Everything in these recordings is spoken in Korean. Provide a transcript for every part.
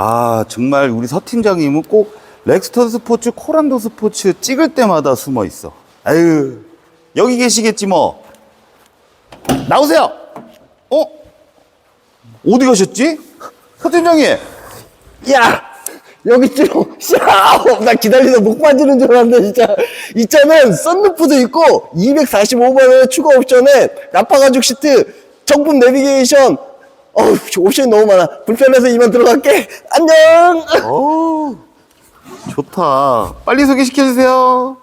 아, 정말 우리 서 팀장님은 꼭 렉스턴 스포츠, 코란도 스포츠 찍을 때마다 숨어 있어. 아유, 여기 계시겠지 뭐. 나오세요. 어? 어디 가셨지? 서 팀장님. 야! 여기 좀, 샤! 나 기다리다 목 빠지는 줄 알았는데, 진짜. 이 차는 썬루프도 있고, 245만원의 추가 옵션에, 나파가죽 시트, 정품 내비게이션, 어우, 옵션이 너무 많아. 불편해서 이만 들어갈게. 안녕! 어, 좋다. 빨리 소개시켜 주세요.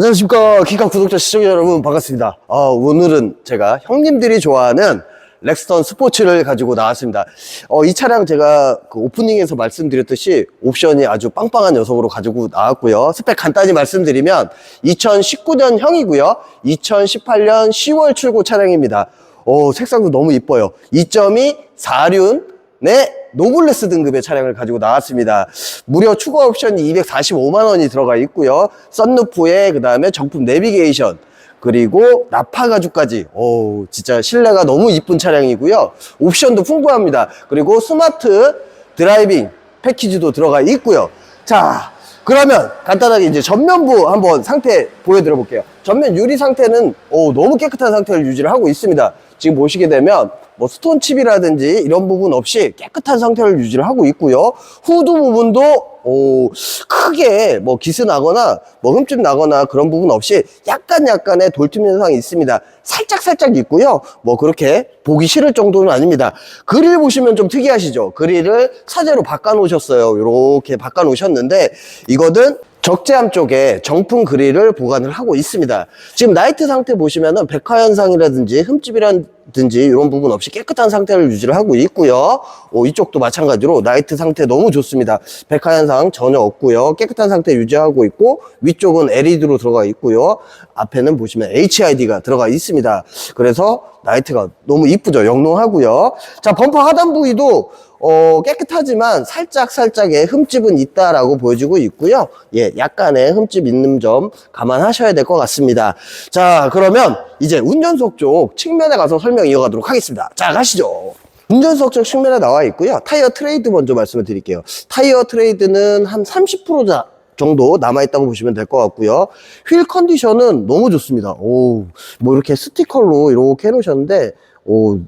안녕하십니까. 키카 구독자, 시청자 여러분, 반갑습니다. 아, 오늘은 제가 형님들이 좋아하는 렉스턴 스포츠를 가지고 나왔습니다. 어, 이 차량 제가 그 오프닝에서 말씀드렸듯이 옵션이 아주 빵빵한 녀석으로 가지고 나왔고요. 스펙 간단히 말씀드리면 2019년 형이고요. 2018년 10월 출고 차량입니다. 어, 색상도 너무 이뻐요. 2.2 4륜 네, 노블레스 등급의 차량을 가지고 나왔습니다. 무려 추가 옵션이 245만 원이 들어가 있고요. 썬루프에 그 다음에 정품 내비게이션 그리고 나파 가죽까지 오 진짜 실내가 너무 이쁜 차량이고요. 옵션도 풍부합니다. 그리고 스마트 드라이빙 패키지도 들어가 있고요. 자, 그러면 간단하게 이제 전면부 한번 상태 보여드려 볼게요. 전면 유리 상태는 오, 너무 깨끗한 상태를 유지를 하고 있습니다. 지금 보시게 되면 뭐 스톤칩이라든지 이런 부분 없이 깨끗한 상태를 유지를 하고 있고요. 후드 부분도 오, 크게 뭐 기스 나거나 뭐 흠집 나거나 그런 부분 없이 약간 약간의 돌틈 현상이 있습니다. 살짝 살짝 있고요. 뭐 그렇게 보기 싫을 정도는 아닙니다. 그릴 보시면 좀 특이하시죠? 그릴을 사제로 바꿔 놓으셨어요. 이렇게 바꿔 놓으셨는데 이거는 적재함 쪽에 정품 그릴을 보관을 하고 있습니다. 지금 나이트 상태 보시면은 백화 현상이라든지 흠집이라 든지 이런 부분 없이 깨끗한 상태를 유지를 하고 있고요. 어, 이쪽도 마찬가지로 나이트 상태 너무 좋습니다. 백화 현상 전혀 없고요. 깨끗한 상태 유지하고 있고 위쪽은 LED로 들어가 있고요. 앞에는 보시면 HID가 들어가 있습니다. 그래서 나이트가 너무 이쁘죠. 영롱하고요. 자 범퍼 하단 부위도 어, 깨끗하지만 살짝 살짝의 흠집은 있다라고 보여지고 있고요. 예, 약간의 흠집 있는 점 감안하셔야 될 것 같습니다. 자, 그러면 이제 운전석 쪽 측면에 가서 설명 이어가도록 하겠습니다. 자, 가시죠. 운전석 쪽 측면에 나와 있고요. 타이어 트레이드 먼저 말씀을 드릴게요. 타이어 트레이드는 한 30% 자, 정도 남아있다고 보시면 될 것 같고요. 휠 컨디션은 너무 좋습니다. 오, 뭐 이렇게 스티커로 이렇게 해놓으셨는데, 오,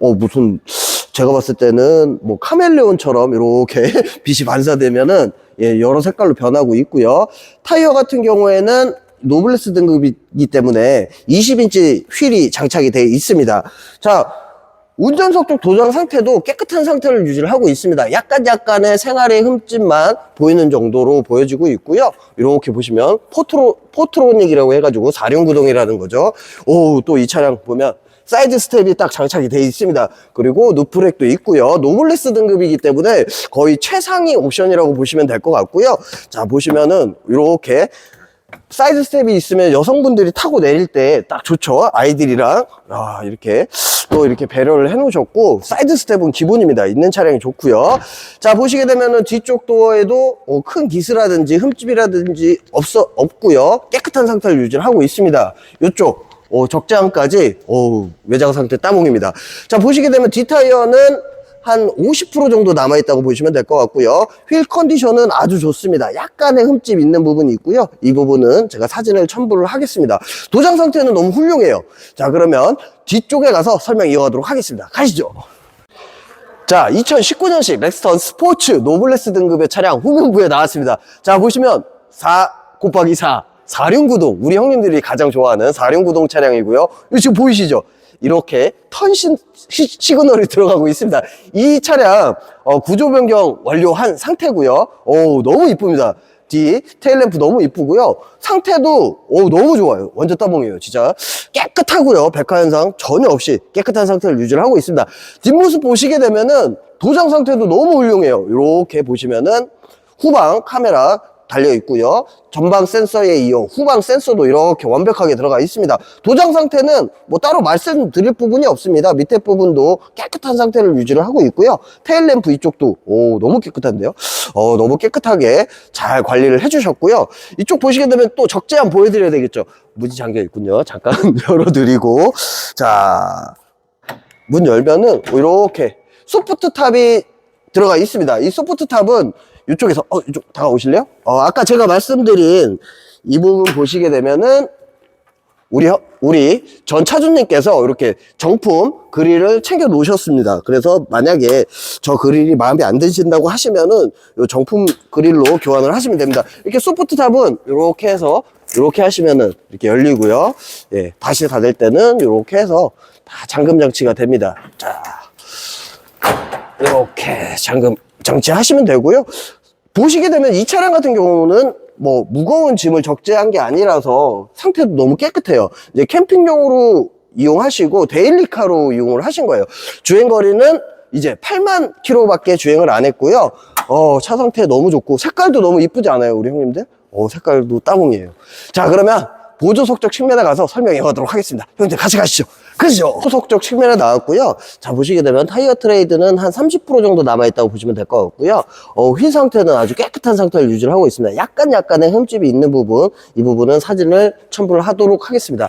어, 무슨, 제가 봤을 때는 뭐 카멜레온처럼 이렇게 빛이 반사되면은 예, 여러 색깔로 변하고 있고요. 타이어 같은 경우에는 노블레스 등급이기 때문에 20인치 휠이 장착이 되어 있습니다. 자, 운전석 쪽 도장 상태도 깨끗한 상태를 유지를 하고 있습니다. 약간 약간의 생활의 흠집만 보이는 정도로 보여지고 있고요. 이렇게 보시면 포트로, 포트로닉이라고 해가지고 사륜구동이라는 거죠. 오, 또 이 차량 보면 사이드 스텝이 딱 장착이 되어 있습니다. 그리고 누프렉도 있고요. 노블레스 등급이기 때문에 거의 최상위 옵션이라고 보시면 될 것 같고요. 자, 보시면은 이렇게 사이드 스텝이 있으면 여성분들이 타고 내릴 때 딱 좋죠. 아이들이랑 아, 이렇게 또 이렇게 배려를 해 놓으셨고 사이드 스텝은 기본입니다. 있는 차량이 좋고요. 자, 보시게 되면은 뒤쪽 도어에도 어, 큰 기스라든지 흠집이라든지 없어 없고요. 깨끗한 상태를 유지를 하고 있습니다. 이쪽 어, 적재함까지 어, 외장 상태 따봉입니다. 자, 보시게 되면 뒷타이어는 한 50% 정도 남아있다고 보시면 될 것 같고요. 휠 컨디션은 아주 좋습니다. 약간의 흠집 있는 부분이 있고요. 이 부분은 제가 사진을 첨부를 하겠습니다. 도장 상태는 너무 훌륭해요. 자, 그러면 뒤쪽에 가서 설명 이어가도록 하겠습니다. 가시죠. 자, 2019년식 렉스턴 스포츠 노블레스 등급의 차량 후면부에 나왔습니다. 자, 보시면 4 곱하기 4, 4륜구동. 우리 형님들이 가장 좋아하는 4륜구동 차량이고요. 지금 보이시죠? 이렇게 턴신 시, 시그널이 들어가고 있습니다. 이 차량 어, 구조 변경 완료한 상태고요. 오, 너무 이쁩니다. 뒤 테일램프 너무 이쁘고요. 상태도 오, 너무 좋아요. 완전 따봉이에요. 진짜 깨끗하고요. 백화현상 전혀 없이 깨끗한 상태를 유지를 하고 있습니다. 뒷모습 보시게 되면은 도장 상태도 너무 훌륭해요. 이렇게 보시면은 후방 카메라 달려 있고요. 전방 센서에 이어 후방 센서도 이렇게 완벽하게 들어가 있습니다. 도장 상태는 뭐 따로 말씀드릴 부분이 없습니다. 밑에 부분도 깨끗한 상태를 유지를 하고 있고요. 테일램프 이쪽도 오 너무 깨끗한데요. 어 너무 깨끗하게 잘 관리를 해주셨고요. 이쪽 보시게 되면 또 적재함 보여드려야 되겠죠. 문이 잠겨 있군요. 잠깐 열어드리고 자. 문 열면은 이렇게 소프트 탑이 들어가 있습니다. 이 소프트 탑은 이쪽에서 어 이쪽 다가오실래요? 어 아까 제가 말씀드린 이 부분 보시게 되면은 우리 혀- 우리 전 차주님께서 이렇게 정품 그릴을 챙겨 놓으셨습니다. 그래서 만약에 저 그릴이 마음에 안 드신다고 하시면은 이 정품 그릴로 교환을 하시면 됩니다. 이렇게 소프트 탑은 이렇게 해서 이렇게 하시면은 이렇게 열리고요. 예, 다시 닫을 때는 이렇게 해서 다 잠금 장치가 됩니다. 자, 이렇게 잠금 장치하시면 되고요. 보시게 되면 이 차량 같은 경우는 뭐 무거운 짐을 적재한 게 아니라서 상태도 너무 깨끗해요. 이제 캠핑용으로 이용하시고 데일리카로 이용을 하신 거예요. 주행 거리는 이제 8만 킬로밖에 주행을 안 했고요. 어, 차 상태 너무 좋고 색깔도 너무 이쁘지 않아요, 우리 형님들? 어, 색깔도 따봉이에요. 자, 그러면 보조 속적 측면에 가서 설명해 가도록 하겠습니다. 형님들 같이 가시죠. 그죠? 속적 측면에 나왔고요. 자, 보시게 되면 타이어 트레이드는 한 30% 정도 남아있다고 보시면 될 것 같고요. 어, 휠 상태는 아주 깨끗한 상태를 유지를 하고 있습니다. 약간 약간의 흠집이 있는 부분, 이 부분은 사진을 첨부를 하도록 하겠습니다.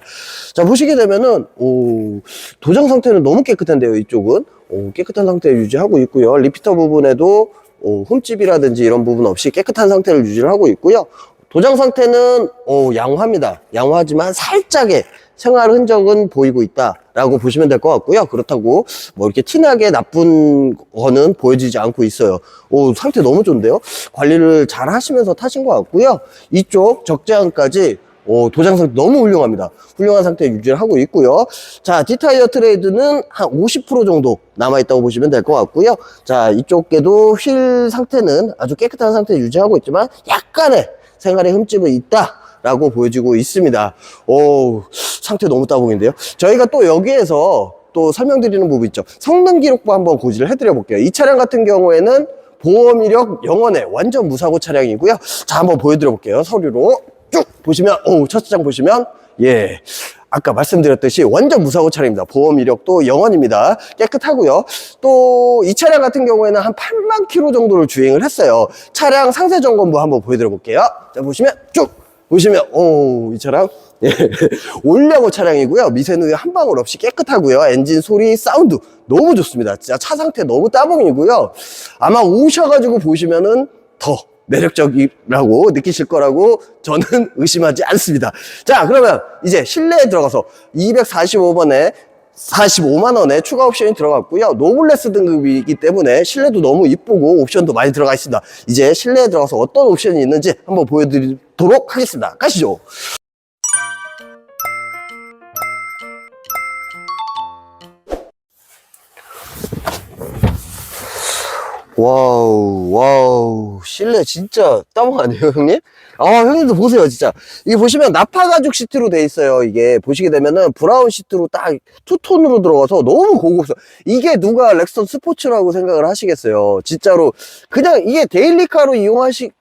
자, 보시게 되면은, 오, 도장 상태는 너무 깨끗한데요, 이쪽은. 오, 깨끗한 상태 유지하고 있고요. 리피터 부분에도 어, 흠집이라든지 이런 부분 없이 깨끗한 상태를 유지를 하고 있고요. 도장 상태는 어, 양호합니다. 양호하지만 살짝의 생활 흔적은 보이고 있다라고 보시면 될 것 같고요. 그렇다고 뭐 이렇게 티나게 나쁜 거는 보여지지 않고 있어요. 오, 상태 너무 좋은데요? 관리를 잘 하시면서 타신 것 같고요. 이쪽 적재함까지 오, 도장 상태 너무 훌륭합니다. 훌륭한 상태 유지를 하고 있고요. 자, 디타이어 트레이드는 한 50% 정도 남아있다고 보시면 될 것 같고요. 자, 이쪽에도 휠 상태는 아주 깨끗한 상태 유지하고 있지만 약간의 생활의 흠집은 있다. 라고 보여지고 있습니다. 오, 상태 너무 따봉인데요. 저희가 또 여기에서 또 설명드리는 부분 있죠. 성능 기록부 한번 고지를 해드려 볼게요. 이 차량 같은 경우에는 보험 이력 영원의 완전 무사고 차량이고요. 자, 한번 보여드려 볼게요. 서류로 쭉 보시면, 오, 첫장 보시면, 예. 아까 말씀드렸듯이 완전 무사고 차량입니다. 보험 이력도 영원입니다. 깨끗하고요. 또 이 차량 같은 경우에는 한 8만 킬로 정도를 주행을 했어요. 차량 상세 점검부 한번 보여드려 볼게요. 자, 보시면 쭉 보시면 오, 이 차량 예, 올려고 차량이고요. 미세누이 한 방울 없이 깨끗하고요. 엔진 소리, 사운드 너무 좋습니다. 진짜 차 상태 너무 따봉이고요. 아마 오셔가지고 보시면은 더 매력적이라고 느끼실 거라고 저는 의심하지 않습니다. 자, 그러면 이제 실내에 들어가서 245번에 45만 원에 추가 옵션이 들어갔고요. 노블레스 등급이기 때문에 실내도 너무 이쁘고 옵션도 많이 들어가 있습니다. 이제 실내에 들어가서 어떤 옵션이 있는지 한번 보여드리도록 하겠습니다. 가시죠. 와우, 와우. 실내 진짜 따봉 아니에요, 형님? 아, 형님도 보세요, 진짜. 이게 보시면 나파 가죽 시트로 돼 있어요. 이게 보시게 되면은 브라운 시트로 딱 투톤으로 들어가서 너무 고급스러워. 이게 누가 렉선 스포츠라고 생각을 하시겠어요. 진짜로. 그냥 이게 데일리카로 이용하시,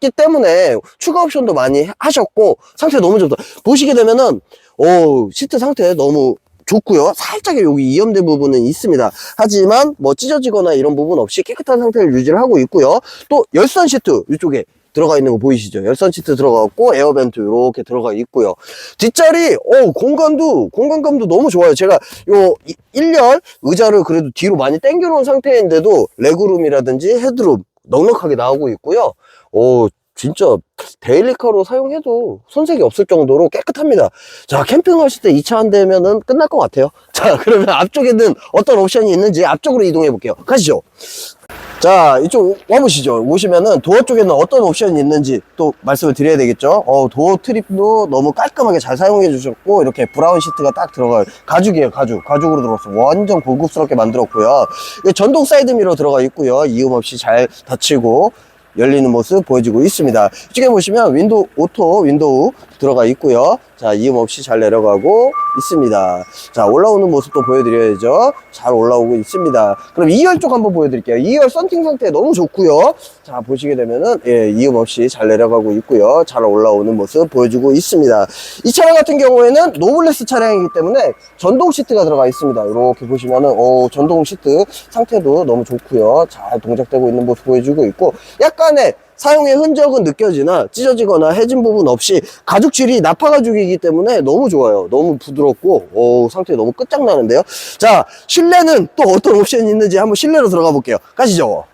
기 때문에 추가 옵션도 많이 하셨고 상태 너무 좋다. 보시게 되면은 오 시트 상태 너무 좋고요. 살짝 여기 이염된 부분은 있습니다. 하지만 뭐 찢어지거나 이런 부분 없이 깨끗한 상태를 유지를 하고 있고요. 또 열선 시트 이쪽에 들어가 있는 거 보이시죠? 열선 시트 들어가고 에어벤트 이렇게 들어가 있고요. 뒷자리 어 공간도 공간감도 너무 좋아요. 제가 요 1열 의자를 그래도 뒤로 많이 당겨 놓은 상태인데도 레그룸이라든지 헤드룸 넉넉하게 나오고 있고요. 오, 진짜 데일리카로 사용해도 손색이 없을 정도로 깨끗합니다. 자, 캠핑하실 때 이차한 대면은 끝날 것 같아요. 자, 그러면 앞쪽에는 어떤 옵션이 있는지 앞쪽으로 이동해 볼게요. 가시죠. 자, 이쪽 와보시죠. 오시면은 도어 쪽에는 어떤 옵션이 있는지 또 말씀을 드려야 되겠죠. 어, 도어 트립도 너무 깔끔하게 잘 사용해 주셨고, 이렇게 브라운 시트가 딱 들어가요. 가죽이에요, 가죽. 가죽으로 들어갔어. 완전 고급스럽게 만들었고요. 전동 사이드 미러 들어가 있고요. 이음 없이 잘 닫히고, 열리는 모습 보여주고 있습니다. 이쪽에 보시면 윈도우 오토 윈도우 들어가 있고요. 자 이음 없이 잘 내려가고 있습니다. 자 올라오는 모습도 보여드려야죠. 잘 올라오고 있습니다. 그럼 2열 쪽 한번 보여드릴게요. 2열 썬팅 상태 너무 좋고요. 자 보시게 되면은 예, 이음 없이 잘 내려가고 있고요. 잘 올라오는 모습 보여주고 있습니다. 이 차량 같은 경우에는 노블레스 차량이기 때문에 전동 시트가 들어가 있습니다. 이렇게 보시면은 오, 전동 시트 상태도 너무 좋고요. 잘 동작되고 있는 모습 보여주고 있고 약간의 사용의 흔적은 느껴지나 찢어지거나 해진 부분 없이 가죽질이 나파 가죽이기 때문에 너무 좋아요. 너무 부드럽고 오, 상태 너무 끝장나는데요. 자 실내는 또 어떤 옵션이 있는지 한번 실내로 들어가 볼게요. 가시죠.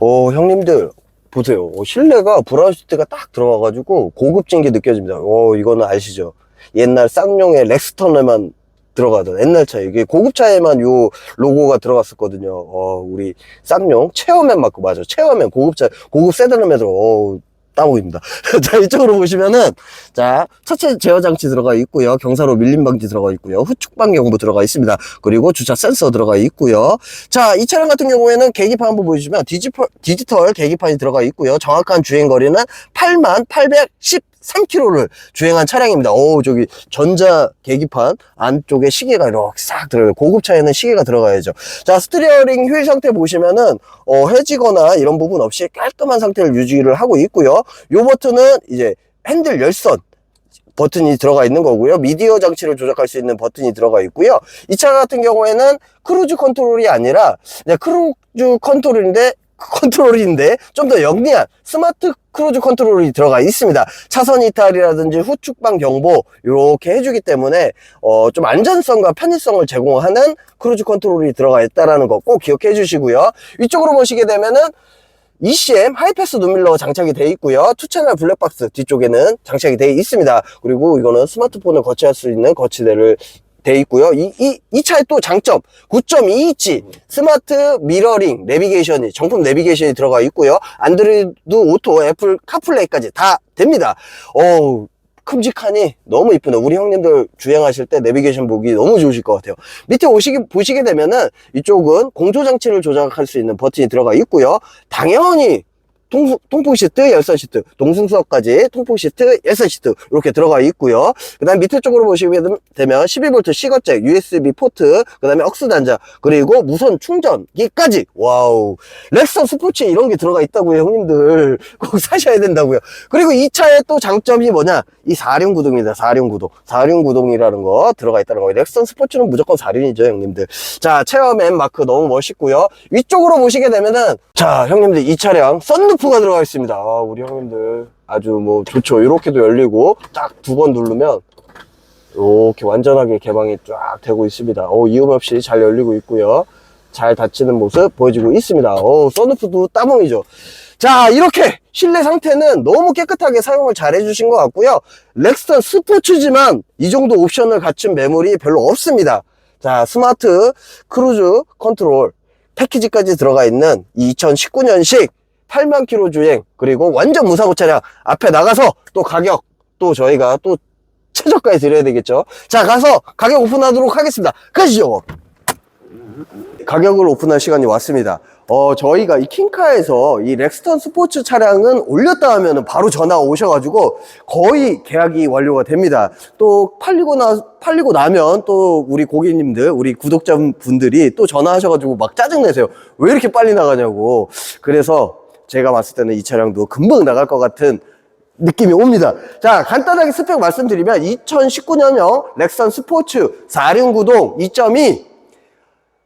오 형님들 보세요. 오, 실내가 브라운 시트가 딱 들어가가지고 고급진 게 느껴집니다. 오 이거는 아시죠? 옛날 쌍용의 렉스턴에만 들어가던 옛날 차 이게 고급 차에만 요 로고가 들어갔었거든요. 어 우리 쌍용 체어맨 맞고 맞아 체어맨 고급 차 고급 세단음에 들어. 어, 따보입니다. 자, 이쪽으로 보시면은, 자, 차체 제어 장치 들어가 있고요. 경사로 밀림 방지 들어가 있고요. 후축방 경보 들어가 있습니다. 그리고 주차 센서 들어가 있고요. 자, 이 차량 같은 경우에는 계기판 한번 보여주시면 디지털, 디지털 계기판이 들어가 있고요. 정확한 주행 거리는 8만 813km를 주행한 차량입니다. 오, 저기 전자 계기판 안쪽에 시계가 이렇게 싹 들어가요. 고급차에는 시계가 들어가야죠. 자, 스티어링 휠 상태 보시면은 어, 해지거나 이런 부분 없이 깔끔한 상태를 유지를 하고 있고요. 요 버튼은 이제 핸들 열선 버튼이 들어가 있는 거고요. 미디어 장치를 조작할 수 있는 버튼이 들어가 있고요. 이 차 같은 경우에는 크루즈 컨트롤이 아니라 크루즈 컨트롤인데 컨트롤인데 좀 더 영리한 스마트 크루즈 컨트롤이 들어가 있습니다. 차선 이탈이라든지 후축방 경보 이렇게 해주기 때문에 어, 좀 안전성과 편의성을 제공하는 크루즈 컨트롤이 들어가 있다라는 거 꼭 기억해 주시고요. 위쪽으로 보시게 되면은 ECM 하이패스 눈밀러 장착이 되어 있고요. 투채널 블랙박스 뒤쪽에는 장착이 되어 있습니다. 그리고 이거는 스마트폰을 거치할 수 있는 거치대를 되어 있고요. 이, 이, 이 차의 또 장점 9.2인치 스마트 미러링 내비게이션이 정품 내비게이션이 들어가 있고요. 안드로이드 오토, 애플 카플레이까지 다 됩니다. 어우 큼직하니 너무 이쁘네. 우리 형님들 주행하실 때 내비게이션 보기 너무 좋으실 것 같아요. 밑에 오시기, 보시게 되면은 이쪽은 공조 장치를 조작할 수 있는 버튼이 들어가 있고요. 당연히 통, 통풍 시트, 열선 시트, 동승석까지 통풍 시트, 열선 시트 이렇게 들어가 있고요. 그 다음 밑에 쪽으로 보시게 되면 12V C거잭, USB 포트, 그 다음에 억스 단자, 그리고 무선 충전기까지. 와우. 렉선 스포츠 이런 게 들어가 있다고요, 형님들. 꼭 사셔야 된다고요. 그리고 이 차의 또 장점이 뭐냐? 이 4륜 구동입니다. 4륜 구동. 4륜 구동이라는 거 들어가 있다는 거예요. 렉선 스포츠는 무조건 4륜이죠, 형님들. 자, 체어맨 마크 너무 멋있고요. 위쪽으로 보시게 되면은 자, 형님들 이 차량 썬루프가 들어가 있습니다. 아, 우리 형님들 아주 뭐 좋죠. 이렇게도 열리고 딱 두 번 누르면 이렇게 완전하게 개방이 쫙 되고 있습니다. 오, 이음 없이 잘 열리고 있고요. 잘 닫히는 모습 보여주고 있습니다. 오, 썬루프도 따봉이죠. 자, 이렇게 실내 상태는 너무 깨끗하게 사용을 잘 해주신 것 같고요. 렉스턴 스포츠지만 이 정도 옵션을 갖춘 매물이 별로 없습니다. 자, 스마트 크루즈 컨트롤 패키지까지 들어가 있는 2019년식 8만 킬로 주행 그리고 완전 무사고 차량 앞에 나가서 또 가격 또 저희가 또 최저가에 드려야 되겠죠. 자, 가서 가격 오픈하도록 하겠습니다. 가시죠. 가격을 오픈할 시간이 왔습니다. 어, 저희가 이 킹카에서 이 렉스턴 스포츠 차량은 올렸다 하면 바로 전화 오셔가지고 거의 계약이 완료가 됩니다. 또 팔리고 나, 팔리고 나면 또 우리 고객님들, 우리 구독자분들이 또 전화하셔가지고 막 짜증내세요. 왜 이렇게 빨리 나가냐고. 그래서 제가 봤을 때는 이 차량도 금방 나갈 것 같은 느낌이 옵니다. 자, 간단하게 스펙 말씀드리면 2019년형 렉선 스포츠 4륜 구동 2.2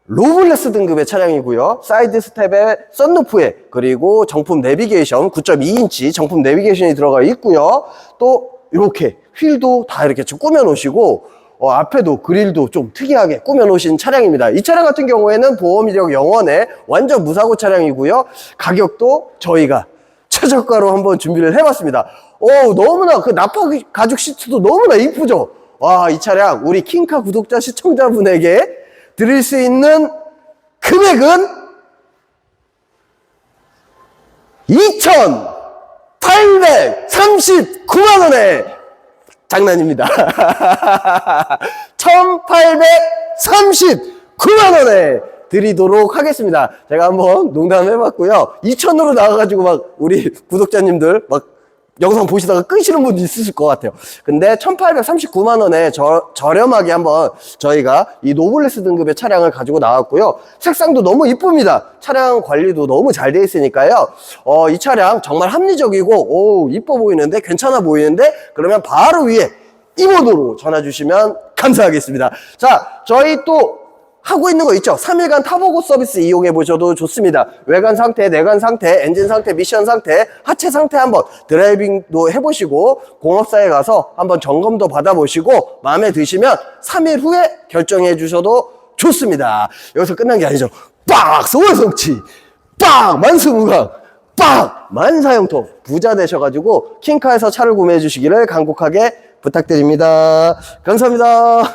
로블레스 등급의 차량이고요. 사이드 스텝에 썬루프에 그리고 정품 내비게이션 9.2인치 정품 내비게이션이 들어가 있고요. 또 이렇게 휠도 다 이렇게 좀 꾸며 놓으시고 어, 앞에도 그릴도 좀 특이하게 꾸며 놓으신 차량입니다. 이 차량 같은 경우에는 보험 이력 영원의 완전 무사고 차량이고요. 가격도 저희가 최저가로 한번 준비를 해봤습니다. 오, 너무나 그 나파 가죽 시트도 너무나 이쁘죠? 와, 이 차량 우리 킹카 구독자 시청자분에게 드릴 수 있는 금액은 2,839만원에 장난입니다. 1,839만 원에 드리도록 하겠습니다. 제가 한번 농담해봤고요. 2천으로 나와가지고 막 우리 구독자님들 막 영상 보시다가 끄시는 분도 있으실 것 같아요. 근데 1839만 원에 저, 저렴하게 한번 저희가 이 노블레스 등급의 차량을 가지고 나왔고요. 색상도 너무 이쁩니다. 차량 관리도 너무 잘 돼 있으니까요. 어, 이 차량 정말 합리적이고 오, 이뻐 보이는데 괜찮아 보이는데 그러면 바로 위에 이 번호로 전화 주시면 감사하겠습니다. 자, 저희 또 하고 있는 거 있죠? 3일간 타보고 서비스 이용해 보셔도 좋습니다. 외관 상태, 내관 상태, 엔진 상태, 미션 상태, 하체 상태 한번 드라이빙도 해보시고 공업사에 가서 한번 점검도 받아보시고 마음에 드시면 3일 후에 결정해 주셔도 좋습니다. 여기서 끝난 게 아니죠. 빡! 소원성취! 빡! 만수무강! 빡! 만사형통! 부자 되셔가지고 킹카에서 차를 구매해 주시기를 간곡하게 부탁드립니다. 감사합니다.